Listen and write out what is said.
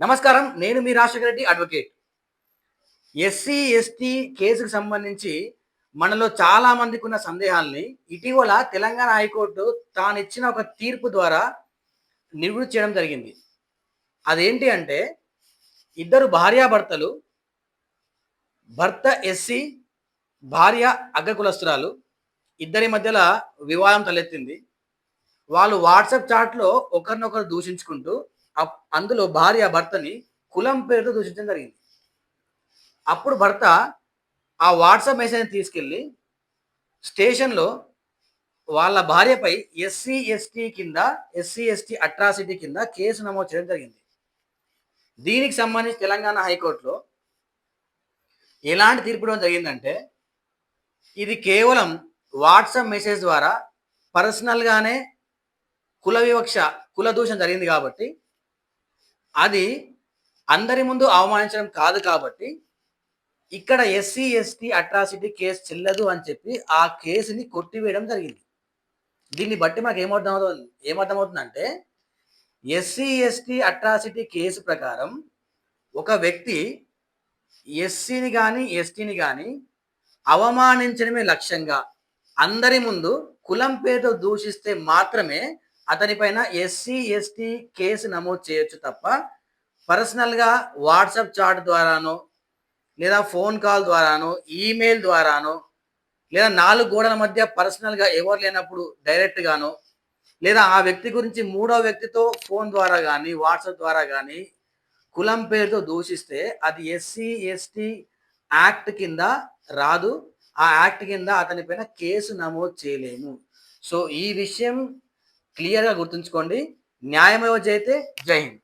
నమస్కారం నేను మీ Rajasekhara Reddy advocate. SC ST కేసుకు సంబంధించి మనలో చాలా మందికి ఉన్న సందేహాల్ని ఇటీవల తెలంగాణ హైకోర్టు తాను ఇచ్చిన ఒక తీర్పు ద్వారా నివృత్తి చేయడం జరిగింది. అదేంటి అంటే ఇద్దరు భార్యాభర్తలు భర్త ఎస్సీ భార్య అగ్రకులస్తురాలు ఇద్దరి మధ్యలో వివాదం తలెత్తింది. వాళ్ళు వాట్సాప్ చాట్లో ఒకరినొకరు దూషించుకుంటూ అందులో భార్య భర్తని కులం పేరుతో దూషించడం జరిగింది. అప్పుడు భర్త ఆ వాట్సాప్ మెసేజ్ తీసుకెళ్ళి స్టేషన్లో వాళ్ళ భార్యపై ఎస్సీ ఎస్టీ కింద ఎస్సీ ఎస్టీ అట్రాసిటీ కింద కేసు నమోదు చేయడం జరిగింది. దీనికి సంబంధించి తెలంగాణ హైకోర్టులో ఎలాంటి తీర్పు ఇవ్వడం జరిగిందంటే ఇది కేవలం వాట్సాప్ మెసేజ్ ద్వారా పర్సనల్గానే కుల వివక్ష కుల దూషణ జరిగింది కాబట్టి అది అందరి ముందు అవమానించడం కాదు కాబట్టి ఇక్కడ ఎస్సీ ఎస్టీ అట్రాసిటీ కేసు చెల్లదు అని చెప్పి ఆ కేసుని కొట్టివేయడం జరిగింది. దీన్ని బట్టి మాకు ఏమర్థమవుతుంది ఏమర్థమవుతుందంటే ఎస్సీ ఎస్టీ అట్రాసిటీ కేసు ప్రకారం ఒక వ్యక్తి ఎస్సీని కానీ ఎస్టీని కానీ అవమానించడమే లక్ష్యంగా అందరి ముందు కులం పేరుతో దూషిస్తే మాత్రమే అతనిపైన ఎస్సీ ఎస్టీ కేసు నమోదు చేయొచ్చు తప్ప పర్సనల్గా వాట్సాప్ చాట్ ద్వారానో లేదా ఫోన్ కాల్ ద్వారానో ఈమెయిల్ ద్వారానో లేదా నాలుగు గోడల మధ్య పర్సనల్గా ఎవరు లేనప్పుడు డైరెక్ట్గానో లేదా ఆ వ్యక్తి గురించి మూడో వ్యక్తితో ఫోన్ ద్వారా కానీ వాట్సాప్ ద్వారా కానీ కులం పేరుతో దూషిస్తే అది ఎస్సీ ఎస్టీ యాక్ట్ కింద రాదు. ఆ యాక్ట్ కింద అతని పైన కేసు నమోదు చేయలేము. సో ఈ విషయం క్లియర్గా గుర్తుంచుకోండి. న్యాయమేవ జైతే జై హింద్.